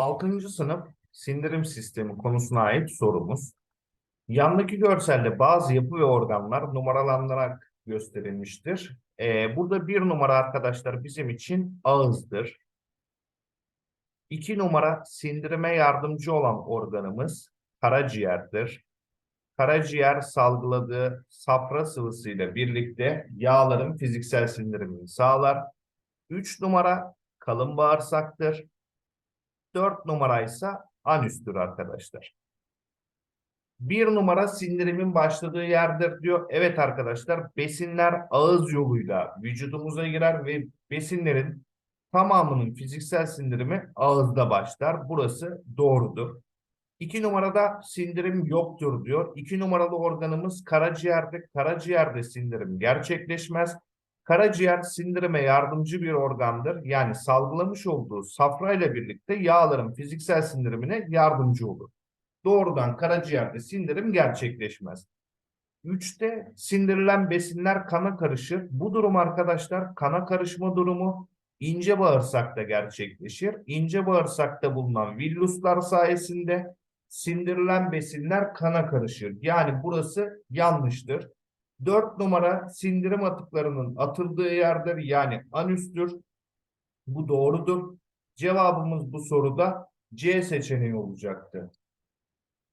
6. sınıf sindirim sistemi konusuna ait sorumuz. Yandaki görselde bazı yapı ve organlar numaralandırarak gösterilmiştir. Ee, burada bir numara arkadaşlar bizim için ağızdır. İki numara sindirime yardımcı olan organımız karaciğerdir. Karaciğer salgıladığı safra sıvısıyla birlikte yağların fiziksel sindirimini sağlar. Üç numara kalın bağırsaktır. 4 numara ise anüstür arkadaşlar. Bir numara sindirimin başladığı yerdir diyor. Evet arkadaşlar besinler ağız yoluyla vücudumuza girer ve besinlerin tamamının fiziksel sindirimi ağızda başlar. Burası doğrudur. İki numarada sindirim yoktur diyor. İki numaralı organımız karaciğerde. Karaciğerde sindirim gerçekleşmez. Karaciğer sindirime yardımcı bir organdır. Yani salgılamış olduğu safra ile birlikte yağların fiziksel sindirimine yardımcı olur. Doğrudan karaciğerde sindirim gerçekleşmez. Üçte sindirilen besinler kana karışır. Bu durum arkadaşlar kana karışma durumu ince bağırsakta gerçekleşir. İnce bağırsakta bulunan villuslar sayesinde sindirilen besinler kana karışır. Yani burası yanlıştır. 4 numara sindirim atıklarının atıldığı yerdir. Yani anüstür. Bu doğrudur. Cevabımız bu soruda C seçeneği olacaktı.